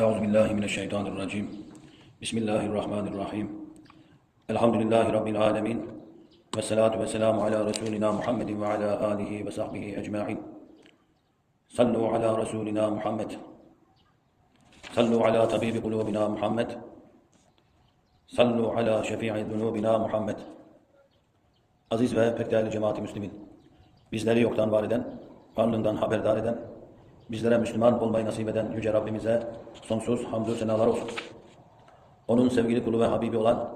Euzu billahi mineşşeytanirracim. Bismillahirrahmanirrahim. Elhamdülillahi rabbil alamin. Ve salatu ve selamu ala resulina Muhammedin ve ala alihi ve sahbihi ecmaîn. Sallu ala resulina Muhammed. Sallu ala tabibi kulubina Muhammed. Sallu ala şefii zunubina Muhammed. Aziz ve pek değerli cemaati Müslümin, bizleri yoktan var eden, varlığından haberdar eden bizlere Müslüman olmayı nasip eden Yüce Rabbimize sonsuz hamdü senalar olsun. Onun sevgili kulu ve Habibi olan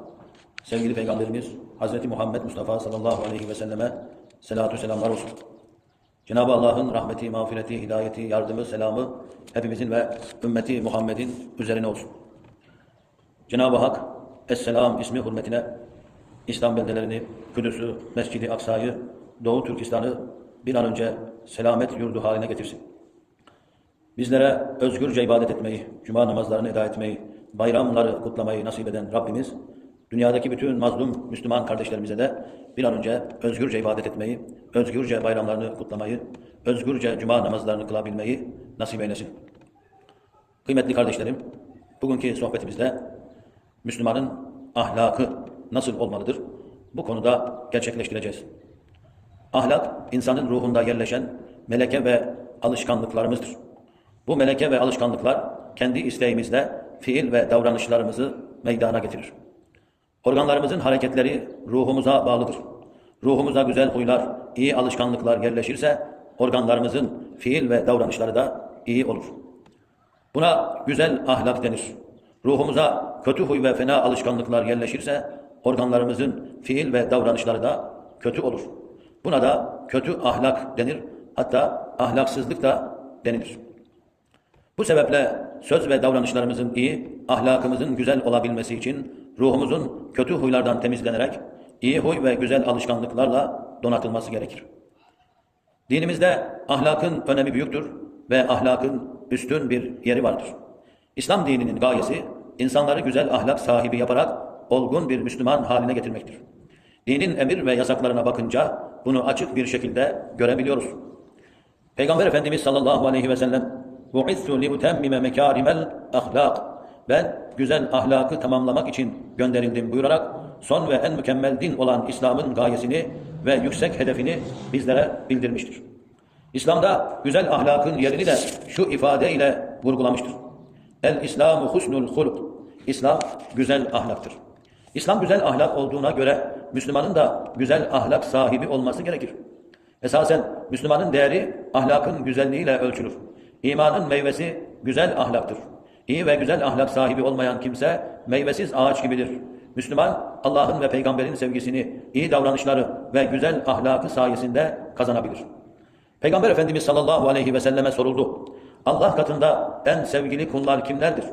sevgili Peygamberimiz Hazreti Muhammed Mustafa sallallahu aleyhi ve selleme selatü selamlar olsun. Cenab-ı Allah'ın rahmeti, mağfireti, hidayeti, yardımı, selamı hepimizin ve ümmeti Muhammed'in üzerine olsun. Cenab-ı Hak Esselam ismi hürmetine İslam beldelerini, Kudüs'ü, Mescid-i Aksa'yı, Doğu Türkistan'ı bir an önce selamet yurdu haline getirsin. Bizlere özgürce ibadet etmeyi, cuma namazlarını eda etmeyi, bayramları kutlamayı nasip eden Rabbimiz, dünyadaki bütün mazlum Müslüman kardeşlerimize de bir an önce özgürce ibadet etmeyi, özgürce bayramlarını kutlamayı, özgürce cuma namazlarını kılabilmeyi nasip eylesin. Kıymetli kardeşlerim, bugünkü sohbetimizde Müslümanın ahlakı nasıl olmalıdır? Bu konuda gerçekleştireceğiz. Ahlak, insanın ruhunda yerleşen meleke ve alışkanlıklarımızdır. Bu meleke ve alışkanlıklar kendi isteğimizle fiil ve davranışlarımızı meydana getirir. Organlarımızın hareketleri ruhumuza bağlıdır. Ruhumuza güzel huylar, iyi alışkanlıklar yerleşirse organlarımızın fiil ve davranışları da iyi olur. Buna güzel ahlak denir. Ruhumuza kötü huy ve fena alışkanlıklar yerleşirse organlarımızın fiil ve davranışları da kötü olur. Buna da kötü ahlak denir. Hatta ahlaksızlık da denilir. Bu sebeple söz ve davranışlarımızın iyi, ahlakımızın güzel olabilmesi için ruhumuzun kötü huylardan temizlenerek iyi huy ve güzel alışkanlıklarla donatılması gerekir. Dinimizde ahlakın önemi büyüktür ve ahlakın üstün bir yeri vardır. İslam dininin gayesi insanları güzel ahlak sahibi yaparak olgun bir Müslüman haline getirmektir. Dinin emir ve yasaklarına bakınca bunu açık bir şekilde görebiliyoruz. Peygamber Efendimiz sallallahu aleyhi ve sellem بُعِثُّ لِيُتَمِّمَ مَكَارِمَ الْاَخْلَاقِ Ben güzel ahlakı tamamlamak için gönderildim buyurarak son ve en mükemmel din olan İslam'ın gayesini ve yüksek hedefini bizlere bildirmiştir. İslam'da güzel ahlakın yerini de şu ifadeyle vurgulamıştır. El-İslamu husnul huluk. İslam güzel ahlaktır. İslam güzel ahlak olduğuna göre Müslümanın da güzel ahlak sahibi olması gerekir. Esasen Müslümanın değeri ahlakın güzelliğiyle ölçülür. İmanın meyvesi güzel ahlaktır. İyi ve güzel ahlak sahibi olmayan kimse meyvesiz ağaç gibidir. Müslüman Allah'ın ve peygamberin sevgisini, iyi davranışları ve güzel ahlakı sayesinde kazanabilir. Peygamber Efendimiz sallallahu aleyhi ve selleme soruldu. Allah katında en sevgili kullar kimlerdir?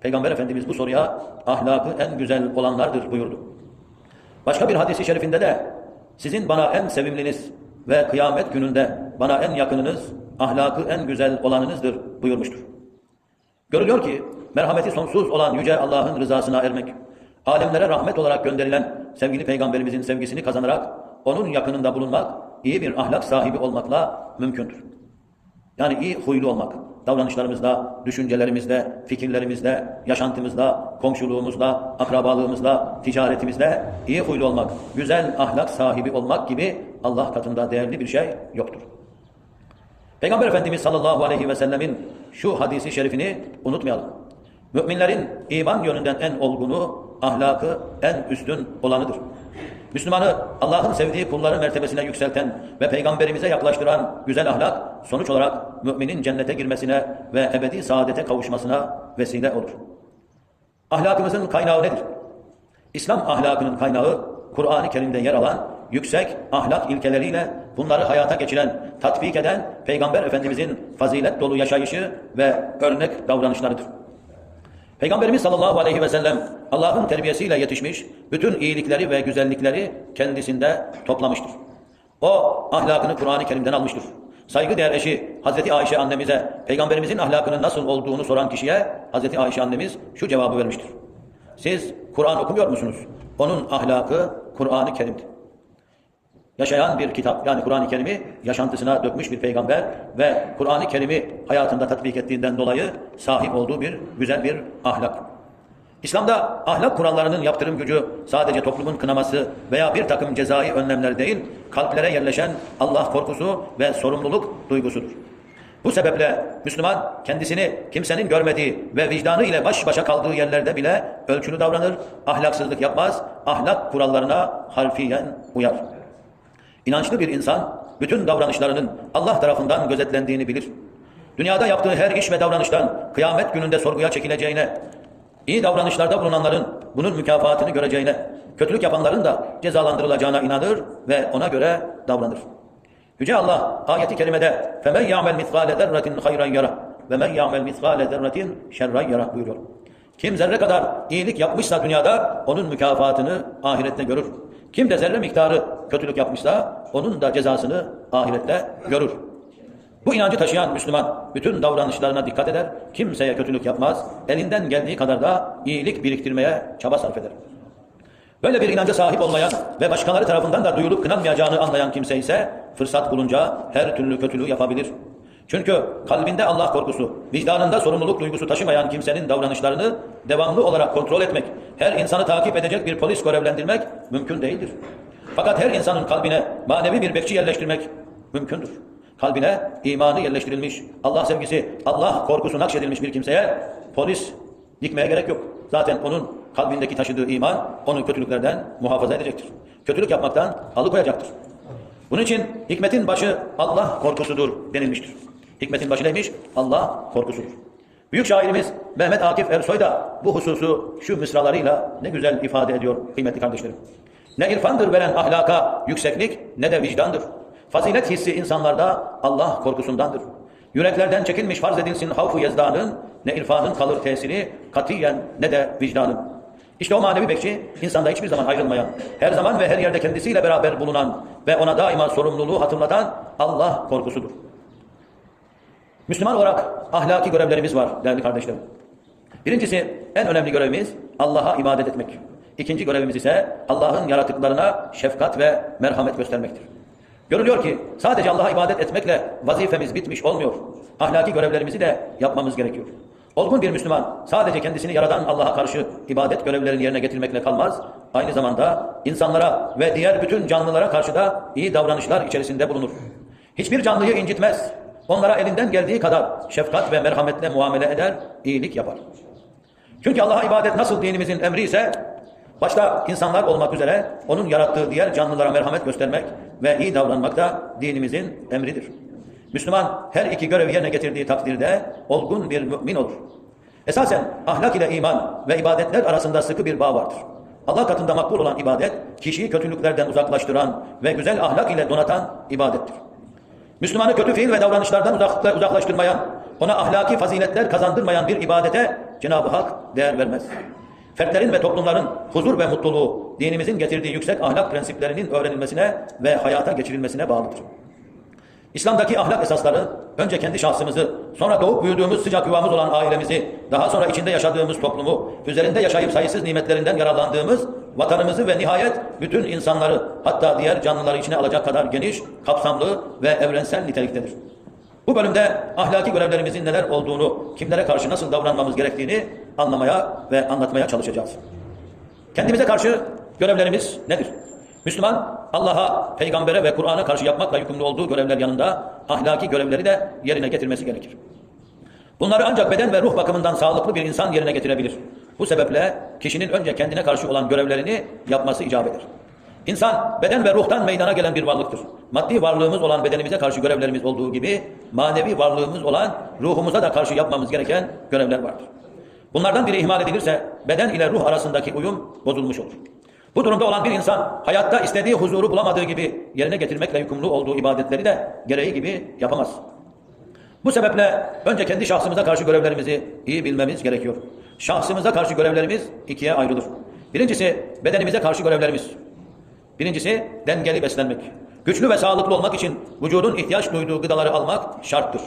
Peygamber Efendimiz bu soruya ahlakı en güzel olanlardır buyurdu. Başka bir hadisi şerifinde de sizin bana en sevimliniz ve kıyamet gününde bana en yakınınız, ahlakı en güzel olanınızdır buyurmuştur. Görülüyor ki merhameti sonsuz olan Yüce Allah'ın rızasına ermek, alemlere rahmet olarak gönderilen sevgili Peygamberimizin sevgisini kazanarak onun yakınında bulunmak, iyi bir ahlak sahibi olmakla mümkündür. Yani iyi huylu olmak, davranışlarımızda, düşüncelerimizde, fikirlerimizde, yaşantımızda, komşuluğumuzda, akrabalığımızda, ticaretimizde iyi huylu olmak, güzel ahlak sahibi olmak gibi Allah katında değerli bir şey yoktur. Peygamber Efendimiz sallallahu aleyhi ve sellemin şu hadisi şerifini unutmayalım. Müminlerin iman yönünden en olgunu, ahlakı en üstün olanıdır. Müslümanı Allah'ın sevdiği kulları mertebesine yükselten ve peygamberimize yaklaştıran güzel ahlak sonuç olarak müminin cennete girmesine ve ebedi saadete kavuşmasına vesile olur. Ahlakımızın kaynağı nedir? İslam ahlakının kaynağı Kur'an-ı Kerim'de yer alan yüksek ahlak ilkeleriyle bunları hayata geçiren, tatbik eden Peygamber Efendimizin fazilet dolu yaşayışı ve örnek davranışlarıdır. Peygamberimiz sallallahu aleyhi ve sellem Allah'ın terbiyesiyle yetişmiş, bütün iyilikleri ve güzellikleri kendisinde toplamıştır. O ahlakını Kur'an-ı Kerim'den almıştır. Saygıdeğer eşi Hazreti Ayşe annemize Peygamberimizin ahlakının nasıl olduğunu soran kişiye Hazreti Ayşe annemiz şu cevabı vermiştir. Siz Kur'an okumuyor musunuz? Onun ahlakı Kur'an-ı Kerim'dir. Yaşayan bir kitap. Yani Kur'an-ı Kerim'i yaşantısına dökmüş bir peygamber ve Kur'an-ı Kerim'i hayatında tatbik ettiğinden dolayı sahip olduğu bir güzel bir ahlak. İslam'da ahlak kurallarının yaptırım gücü sadece toplumun kınaması veya bir takım cezai önlemler değil, kalplere yerleşen Allah korkusu ve sorumluluk duygusudur. Bu sebeple Müslüman kendisini kimsenin görmediği ve vicdanı ile baş başa kaldığı yerlerde bile ölçülü davranır, ahlaksızlık yapmaz, ahlak kurallarına harfiyen uyar. İnançlı bir insan bütün davranışlarının Allah tarafından gözetlendiğini bilir. Dünyada yaptığı her iş ve davranıştan kıyamet gününde sorguya çekileceğine, iyi davranışlarda bulunanların bunun mükafatını göreceğine, kötülük yapanların da cezalandırılacağına inanır ve ona göre davranır. Yüce Allah ayeti kerimede فَمَنْ يَعْمَلْ مِثْقَالَ ذَرَّةٍ خَيْرًا يَرَى وَمَنْ يَعْمَلْ مِثْقَالَ ذَرَّةٍ şerran yara buyuruyor. Kim zerre kadar iyilik yapmışsa dünyada onun mükafatını ahirette görür. Kim de zerre miktarı kötülük yapmışsa onun da cezasını ahirette görür. Bu inancı taşıyan Müslüman bütün davranışlarına dikkat eder, kimseye kötülük yapmaz, elinden geldiği kadar da iyilik biriktirmeye çaba sarf eder. Böyle bir inanca sahip olmayan ve başkaları tarafından da duyulup kınanmayacağını anlayan kimse ise fırsat bulunca her türlü kötülüğü yapabilir. Çünkü kalbinde Allah korkusu, vicdanında sorumluluk duygusu taşımayan kimsenin davranışlarını devamlı olarak kontrol etmek, her insanı takip edecek bir polis görevlendirmek mümkün değildir. Fakat her insanın kalbine manevi bir bekçi yerleştirmek mümkündür. Kalbine imanı yerleştirilmiş, Allah sevgisi, Allah korkusu nakşedilmiş bir kimseye polis dikmeye gerek yok. Zaten onun kalbindeki taşıdığı iman onu kötülüklerden muhafaza edecektir. Kötülük yapmaktan alıkoyacaktır. Bunun için hikmetin başı Allah korkusudur denilmiştir. Hikmetin başı neymiş? Allah korkusudur. Büyük şairimiz Mehmet Akif Ersoy da bu hususu şu mısralarıyla ne güzel ifade ediyor kıymetli kardeşlerim. Ne irfandır veren ahlaka yükseklik ne de vicdandır. Fazilet hissi insanlarda Allah korkusundandır. Yüreklerden çekilmiş farz edilsin havfu yezdanın, ne irfanın kalır tesiri katiyen ne de vicdanın. İşte o manevi bekçi insanda hiçbir zaman ayrılmayan, her zaman ve her yerde kendisiyle beraber bulunan ve ona daima sorumluluğu hatırlatan Allah korkusudur. Müslüman olarak ahlaki görevlerimiz var değerli kardeşlerim. Birincisi en önemli görevimiz Allah'a ibadet etmek. İkinci görevimiz ise Allah'ın yaratıklarına şefkat ve merhamet göstermektir. Görülüyor ki sadece Allah'a ibadet etmekle vazifemiz bitmiş olmuyor. Ahlaki görevlerimizi de yapmamız gerekiyor. Olgun bir Müslüman sadece kendisini yaradan Allah'a karşı ibadet görevlerini yerine getirmekle kalmaz. Aynı zamanda insanlara ve diğer bütün canlılara karşı da iyi davranışlar içerisinde bulunur. Hiçbir canlıyı incitmez. Onlara elinden geldiği kadar şefkat ve merhametle muamele eder, iyilik yapar. Çünkü Allah'a ibadet nasıl dinimizin emri ise başta insanlar olmak üzere onun yarattığı diğer canlılara merhamet göstermek ve iyi davranmak da dinimizin emridir. Müslüman her iki görevi yerine getirdiği takdirde olgun bir mümin olur. Esasen ahlak ile iman ve ibadetler arasında sıkı bir bağ vardır. Allah katında makbul olan ibadet, kişiyi kötülüklerden uzaklaştıran ve güzel ahlak ile donatan ibadettir. Müslümanı kötü fiil ve davranışlardan uzak, uzaklaştırmayan, ona ahlaki faziletler kazandırmayan bir ibadete Cenab-ı Hak değer vermez. Fertlerin ve toplumların huzur ve mutluluğu dinimizin getirdiği yüksek ahlak prensiplerinin öğrenilmesine ve hayata geçirilmesine bağlıdır. İslam'daki ahlak esasları önce kendi şahsımızı, sonra doğup büyüdüğümüz sıcak yuvamız olan ailemizi, daha sonra içinde yaşadığımız toplumu, üzerinde yaşayıp sayısız nimetlerinden yararlandığımız vatanımızı ve nihayet bütün insanları hatta diğer canlıları içine alacak kadar geniş, kapsamlı ve evrensel niteliktedir. Bu bölümde ahlaki görevlerimizin neler olduğunu, kimlere karşı nasıl davranmamız gerektiğini anlamaya ve anlatmaya çalışacağız. Kendimize karşı görevlerimiz nedir? Müslüman Allah'a, peygambere ve Kur'an'a karşı yapmakla yükümlü olduğu görevler yanında ahlaki görevleri de yerine getirmesi gerekir. Bunları ancak beden ve ruh bakımından sağlıklı bir insan yerine getirebilir. Bu sebeple kişinin önce kendine karşı olan görevlerini yapması icap eder. İnsan beden ve ruhtan meydana gelen bir varlıktır. Maddi varlığımız olan bedenimize karşı görevlerimiz olduğu gibi manevi varlığımız olan ruhumuza da karşı yapmamız gereken görevler vardır. Bunlardan biri ihmal edilirse beden ile ruh arasındaki uyum bozulmuş olur. Bu durumda olan bir insan hayatta istediği huzuru bulamadığı gibi yerine getirmekle yükümlü olduğu ibadetleri de gereği gibi yapamaz. Bu sebeple önce kendi şahsımıza karşı görevlerimizi iyi bilmemiz gerekiyor. Şahsımıza karşı görevlerimiz ikiye ayrılır. Birincisi bedenimize karşı görevlerimiz. Birincisi dengeli beslenmek. Güçlü ve sağlıklı olmak için vücudun ihtiyaç duyduğu gıdaları almak şarttır.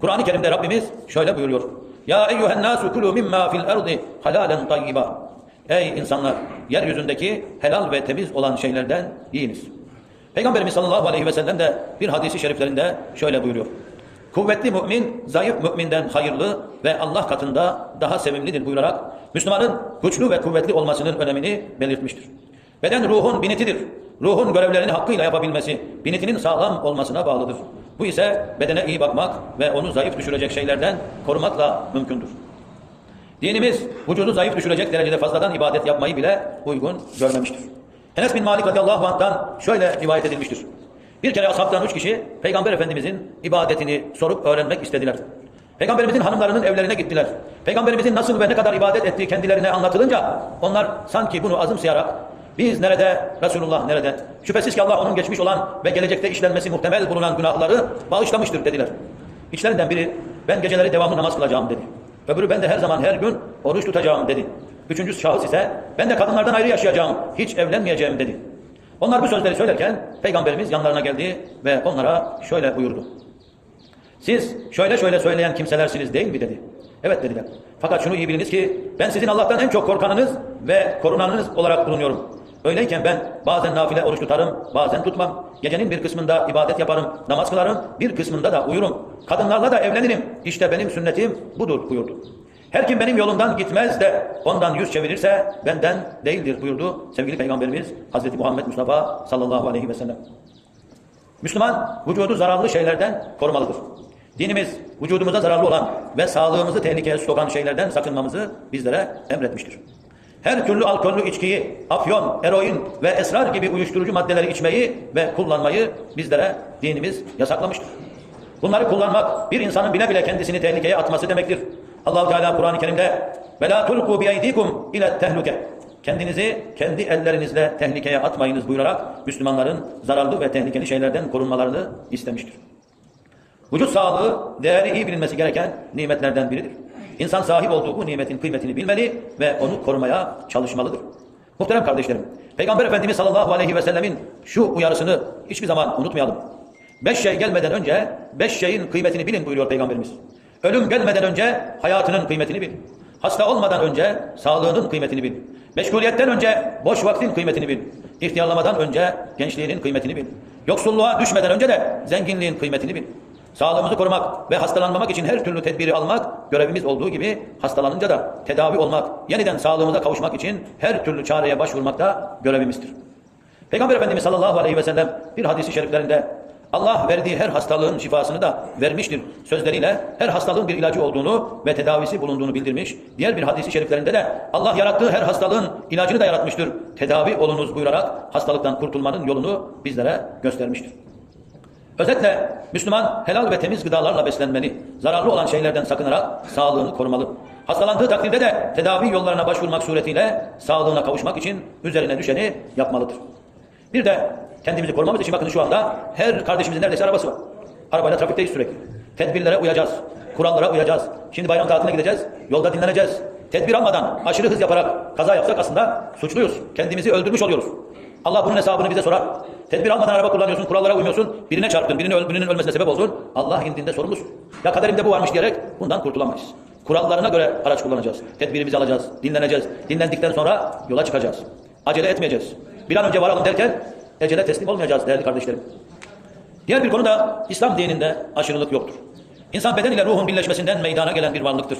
Kur'an-ı Kerim'de Rabbimiz şöyle buyuruyor. Ya eyyühen nasu kulu mimma fil ardi halalen tayyiba. Ey insanlar! Yeryüzündeki helal ve temiz olan şeylerden yiyiniz. Peygamberimiz sallallahu aleyhi ve sellem de bir hadisi şeriflerinde şöyle buyuruyor. Kuvvetli mümin, zayıf müminden hayırlı ve Allah katında daha sevimlidir buyurarak Müslümanın güçlü ve kuvvetli olmasının önemini belirtmiştir. Beden ruhun binitidir. Ruhun görevlerini hakkıyla yapabilmesi, binitinin sağlam olmasına bağlıdır. Bu ise bedene iyi bakmak ve onu zayıf düşürecek şeylerden korumakla mümkündür. Dinimiz vücudu zayıf düşürecek derecede fazladan ibadet yapmayı bile uygun görmemiştir. Enes bin Malik radıyallahu anh'tan şöyle rivayet edilmiştir. Bir kere ashabtan üç kişi Peygamber Efendimizin ibadetini sorup öğrenmek istediler. Peygamberimizin hanımlarının evlerine gittiler. Peygamberimizin nasıl ve ne kadar ibadet ettiği kendilerine anlatılınca onlar sanki bunu azımsayarak biz nerede, Resulullah nerede? Şüphesiz ki Allah onun geçmiş olan ve gelecekte işlenmesi muhtemel bulunan günahları bağışlamıştır dediler. İçlerinden biri ben geceleri devamlı namaz kılacağım dedi. Öbürü ben de her zaman her gün oruç tutacağım dedi. Üçüncü şahıs ise ben de kadınlardan ayrı yaşayacağım, hiç evlenmeyeceğim dedi. Onlar bu sözleri söylerken Peygamberimiz yanlarına geldi ve onlara şöyle buyurdu. Siz şöyle şöyle söyleyen kimselersiniz değil mi dedi. Evet dediler. Fakat şunu iyi biliniz ki ben sizin Allah'tan en çok korkanınız ve korunanınız olarak bulunuyorum. Öyleyken ben bazen nafile oruç tutarım, bazen tutmam. Gecenin bir kısmında ibadet yaparım, namaz kılarım, bir kısmında da uyurum. Kadınlarla da evlenirim. İşte benim sünnetim budur buyurdu. Her kim benim yolumdan gitmez de ondan yüz çevirirse benden değildir buyurdu sevgili Peygamberimiz Hazreti Muhammed Mustafa sallallahu aleyhi ve sellem. Müslüman vücudu zararlı şeylerden korumalıdır. Dinimiz vücudumuza zararlı olan ve sağlığımızı tehlikeye sokan şeylerden sakınmamızı bizlere emretmiştir. Her türlü alkollü içkiyi, afyon, eroin ve esrar gibi uyuşturucu maddeleri içmeyi ve kullanmayı bizlere dinimiz yasaklamıştır. Bunları kullanmak bir insanın bile bile kendisini tehlikeye atması demektir. Allahu Teala Kur'an-ı Kerim'de "Ve la tulqu bi aydikum ila tehluke." Kendinizi kendi ellerinizle tehlikeye atmayınız buyurarak Müslümanların zararlı ve tehlikeli şeylerden korunmalarını istemiştir. Vücut sağlığı değeri iyi bilinmesi gereken nimetlerden biridir. İnsan sahip olduğu bu nimetin kıymetini bilmeli ve onu korumaya çalışmalıdır. Muhterem kardeşlerim, Peygamber Efendimiz sallallahu aleyhi ve sellemin şu uyarısını hiçbir zaman unutmayalım. Beş şey gelmeden önce beş şeyin kıymetini bilin buyuruyor Peygamberimiz. Ölüm gelmeden önce hayatının kıymetini bil. Hasta olmadan önce sağlığının kıymetini bil. Meşguliyetten önce boş vaktin kıymetini bil. İhtiyarlamadan önce gençliğinin kıymetini bil. Yoksulluğa düşmeden önce de zenginliğin kıymetini bil. Sağlığımızı korumak ve hastalanmamak için her türlü tedbiri almak görevimiz olduğu gibi hastalanınca da tedavi olmak, yeniden sağlığımıza kavuşmak için her türlü çareye başvurmak da görevimizdir. Peygamber Efendimiz sallallahu aleyhi ve sellem bir hadisi şeriflerinde Allah verdiği her hastalığın şifasını da vermiştir sözleriyle her hastalığın bir ilacı olduğunu ve tedavisi bulunduğunu bildirmiş. Diğer bir hadisi şeriflerinde de Allah yarattığı her hastalığın ilacını da yaratmıştır. Tedavi olunuz buyurarak hastalıktan kurtulmanın yolunu bizlere göstermiştir. Özetle Müslüman helal ve temiz gıdalarla beslenmeli. Zararlı olan şeylerden sakınarak sağlığını korumalı. Hastalandığı takdirde de tedavi yollarına başvurmak suretiyle sağlığına kavuşmak için üzerine düşeni yapmalıdır. Bir de kendimizi korumamız için bakın şu anda her kardeşimizin neredeyse arabası var. Arabayla trafikteyiz sürekli. Tedbirlere uyacağız. Kurallara uyacağız. Şimdi bayram tatiline gideceğiz. Yolda dinleneceğiz. Tedbir almadan aşırı hız yaparak kaza yapsak aslında suçluyuz. Kendimizi öldürmüş oluyoruz. Allah bunun hesabını bize sorar. Tedbir almadan araba kullanıyorsun, kurallara uymuyorsun, birine çarptın, birine öl birinin ölmesine sebep olsun. Allah indinde sorumlusun. Ya kaderimde bu varmış diyerek bundan kurtulamayız. Kurallarına göre araç kullanacağız. Tedbirimizi alacağız, dinleneceğiz. Dinlendikten sonra yola çıkacağız. Acele etmeyeceğiz. Bir an önce varalım derken ecele teslim olmayacağız değerli kardeşlerim. Diğer bir konu da İslam dininde aşırılık yoktur. İnsan beden ile ruhun birleşmesinden meydana gelen bir varlıktır.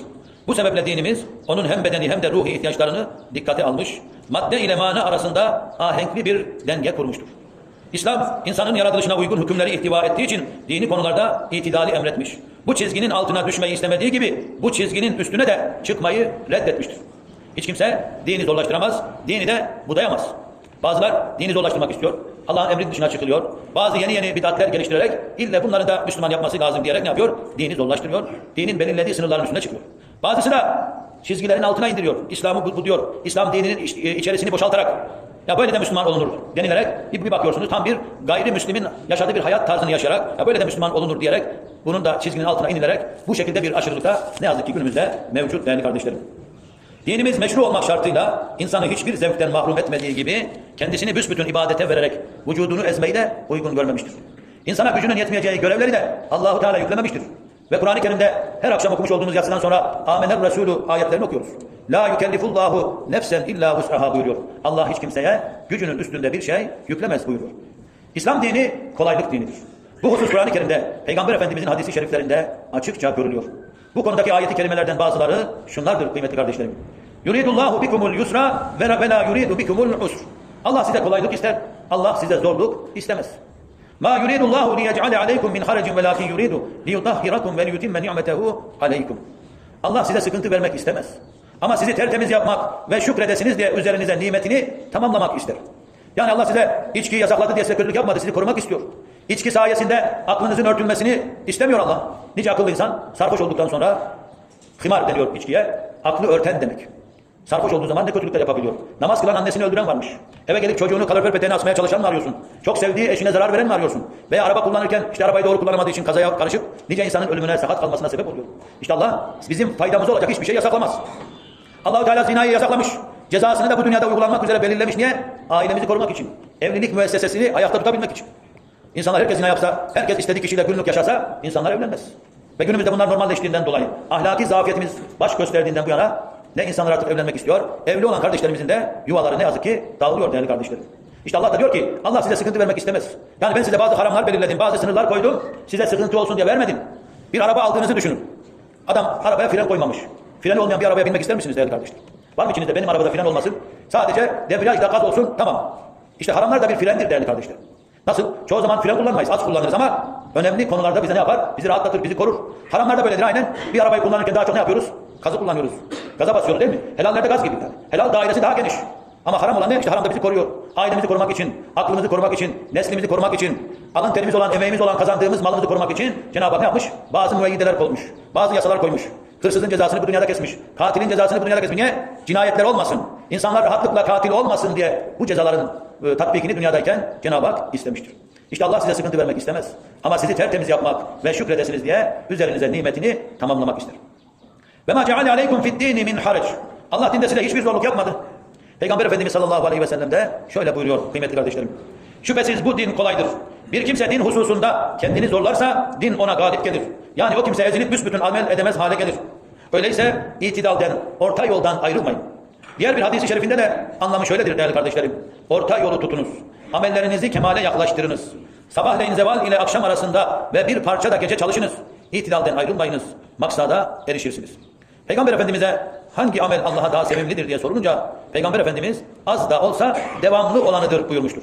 Bu sebeple dinimiz onun hem bedeni hem de ruhi ihtiyaçlarını dikkate almış, madde ile mana arasında ahenkli bir denge kurmuştur. İslam, insanın yaratılışına uygun hükümleri ihtiva ettiği için dini konularda itidali emretmiş. Bu çizginin altına düşmeyi istemediği gibi bu çizginin üstüne de çıkmayı reddetmiştir. Hiç kimse dini zorlaştıramaz, dini de budayamaz. Bazılar dini zorlaştırmak istiyor. Allah'ın emri dışına çıkılıyor. Bazı yeni yeni bidatler geliştirerek ille bunları da Müslüman yapması lazım diyerek ne yapıyor? Dini zorlaştırıyor. Dinin belirlediği sınırların üstüne çıkıyor. Bazısı da çizgilerin altına indiriyor. İslam'ı bu, bu diyor. İslam dininin iç- içerisini boşaltarak ya böyle de Müslüman olunur denilerek bir, bir bakıyorsunuz tam bir gayrimüslimin yaşadığı bir hayat tarzını yaşayarak ya böyle de Müslüman olunur diyerek bunun da çizginin altına inilerek bu şekilde bir aşırılıkta ne yazık ki günümüzde mevcut değerli kardeşlerim. Dinimiz meşru olmak şartıyla insanı hiçbir zevkten mahrum etmediği gibi kendisini büsbütün ibadete vererek vücudunu ezmeyi de uygun görmemiştir. İnsana gücünün yetmeyeceği görevleri de Allahu Teala yüklememiştir. Ve Kur'an-ı Kerim'de her akşam okumuş olduğumuz yatsıdan sonra Amener Resulü ayetlerini okuyoruz. La yükellifullahu nefsen illa vus'aha buyuruyor. Allah hiç kimseye gücünün üstünde bir şey yüklemez buyuruyor. İslam dini kolaylık dinidir. Bu husus Kur'an-ı Kerim'de Peygamber Efendimizin hadisi şeriflerinde açıkça görülüyor. Bu konudaki ayeti kerimelerden bazıları şunlardır kıymetli kardeşlerim. Yuridullahu bikumul yusra ve la yuridu bikumul usr. Allah size kolaylık ister. Allah size zorluk istemez. Ma yuridullahu liyec'ale aleykum min haracin velakin yuridu liyutahhirakum ve liyutimme ni'metehu aleykum. Allah size sıkıntı vermek istemez. Ama sizi tertemiz yapmak ve şükredesiniz diye üzerinize nimetini tamamlamak ister. Yani Allah size içkiyi yasakladı diye size kötülük yapmadı, sizi korumak istiyor. İçki sayesinde aklınızın örtülmesini istemiyor Allah. Nice akıllı insan sarhoş olduktan sonra hımar deniyor içkiye. Aklı örten demek. Sarhoş olduğu zaman ne kötülükler yapabiliyor. Namaz kılan annesini öldüren varmış. Eve gelip çocuğunu kalorifer peteğine asmaya çalışan mı arıyorsun? Çok sevdiği eşine zarar veren mi arıyorsun? Veya araba kullanırken işte arabayı doğru kullanamadığı için kazaya karışıp nice insanın ölümüne, sakat kalmasına sebep oluyor. İşte Allah bizim faydamıza olacak hiçbir şey yasaklamaz. Allahu Teala zinayı yasaklamış. Cezasını da bu dünyada uygulanmak üzere belirlemiş. Niye? Ailemizi korumak için. Evlilik müessesesini ayakta tutabilmek için. İnsanlar herkes zina yapsa, herkes istediği kişiyle günlük yaşasa insanlar evlenmez. Ve günümüzde bunlar normalleştiğinden dolayı, ahlaki zafiyetimiz baş gösterdiğinden bu yana ne insanlar artık evlenmek istiyor, evli olan kardeşlerimizin de yuvaları ne yazık ki dağılıyor değerli kardeşlerim. İşte Allah da diyor ki, Allah size sıkıntı vermek istemez. Yani ben size bazı haramlar belirledim, bazı sınırlar koydum, size sıkıntı olsun diye vermedim. Bir araba aldığınızı düşünün. Adam arabaya fren koymamış. Freni olmayan bir arabaya binmek ister misiniz değerli kardeşler? Var mı içinizde benim arabada fren olmasın? Sadece debriyaj da gaz olsun, tamam. İşte haramlar da bir frendir değerli kardeşler. Nasıl? Çoğu zaman fren kullanmayız, az kullanırız ama önemli konularda bize ne yapar? Bizi rahatlatır, bizi korur. Haramlar da böyledir aynen. Bir arabayı kullanırken daha çok ne yapıyoruz? Gazı kullanıyoruz. Gaza basıyoruz değil mi? Helallerde gaz gibi. Helal dairesi daha geniş. Ama haram olan ne? İşte haram da bizi koruyor. Ailemizi korumak için, aklımızı korumak için, neslimizi korumak için, alın terimiz olan, emeğimiz olan, kazandığımız malımızı korumak için Cenab-ı Hak ne yapmış? Bazı müeyyideler koymuş. Bazı yasalar koymuş. Hırsızın cezasını bu dünyada kesmiş. Katilin cezasını bu dünyada kesmiş. Niye? Cinayetler olmasın. İnsanlar rahatlıkla katil olmasın diye bu cezaların e, tatbikini dünyadayken Cenab-ı Hak istemiştir. İşte Allah size sıkıntı vermek istemez. Ama sizi tertemiz yapmak ve şükredesiniz diye üzerinize nimetini tamamlamak ister. Ve ma ceale aleykum fid dini min haric. Allah dinde size hiçbir zorluk yapmadı. Peygamber Efendimiz sallallahu aleyhi ve sellem de şöyle buyuruyor kıymetli kardeşlerim. Şüphesiz bu din kolaydır. Bir kimse din hususunda kendini zorlarsa din ona galip gelir. Yani o kimse ezilip büsbütün amel edemez hale gelir. Öyleyse itidalden, orta yoldan ayrılmayın. Diğer bir hadisi şerifinde de anlamı şöyledir değerli kardeşlerim. Orta yolu tutunuz. Amellerinizi kemale yaklaştırınız. Sabahleyin zeval ile akşam arasında ve bir parça da gece çalışınız. İtidalden ayrılmayınız. Maksada erişirsiniz. Peygamber Efendimiz'e hangi amel Allah'a daha sevimlidir diye sorulunca Peygamber Efendimiz az da olsa devamlı olanıdır buyurmuştur.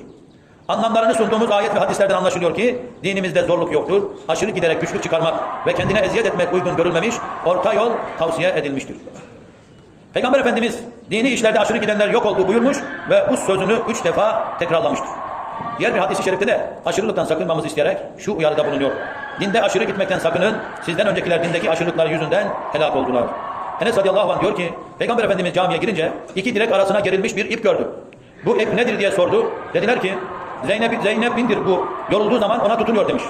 Anlamlarını sunduğumuz ayet ve hadislerden anlaşılıyor ki dinimizde zorluk yoktur. Aşırı giderek güçlük çıkarmak ve kendine eziyet etmek uygun görülmemiş, orta yol tavsiye edilmiştir. Peygamber Efendimiz dini işlerde aşırı gidenler yok olduğu buyurmuş ve bu sözünü üç defa tekrarlamıştır. Diğer bir hadis-i şerifte de aşırılıktan sakınmamızı isteyerek şu uyarıda bulunuyor. Dinde aşırı gitmekten sakının, sizden öncekiler dindeki aşırılıklar yüzünden helak oldular. Enes radıyallahu anh diyor ki, Peygamber Efendimiz camiye girince iki direk arasına gerilmiş bir ip gördü. Bu ip nedir diye sordu. Dediler ki, Zeynep, Zeynep bindir bu. Yorulduğu zaman ona tutunuyor demiş.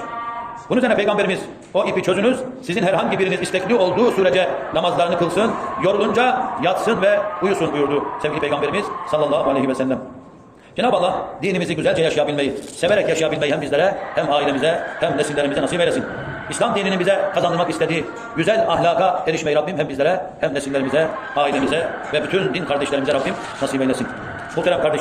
Bunun üzerine Peygamberimiz o ipi çözünüz, sizin herhangi biriniz istekli olduğu sürece namazlarını kılsın, yorulunca yatsın ve uyusun buyurdu sevgili Peygamberimiz sallallahu aleyhi ve sellem. Cenab-ı Allah dinimizi güzelce yaşayabilmeyi, severek yaşayabilmeyi hem bizlere hem ailemize hem nesillerimize nasip eylesin. İslam dininin bize kazandırmak istediği güzel ahlaka erişmeyi Rabbim hem bizlere hem nesillerimize, ailemize ve bütün din kardeşlerimize Rabbim nasip eylesin. Muhterem kardeş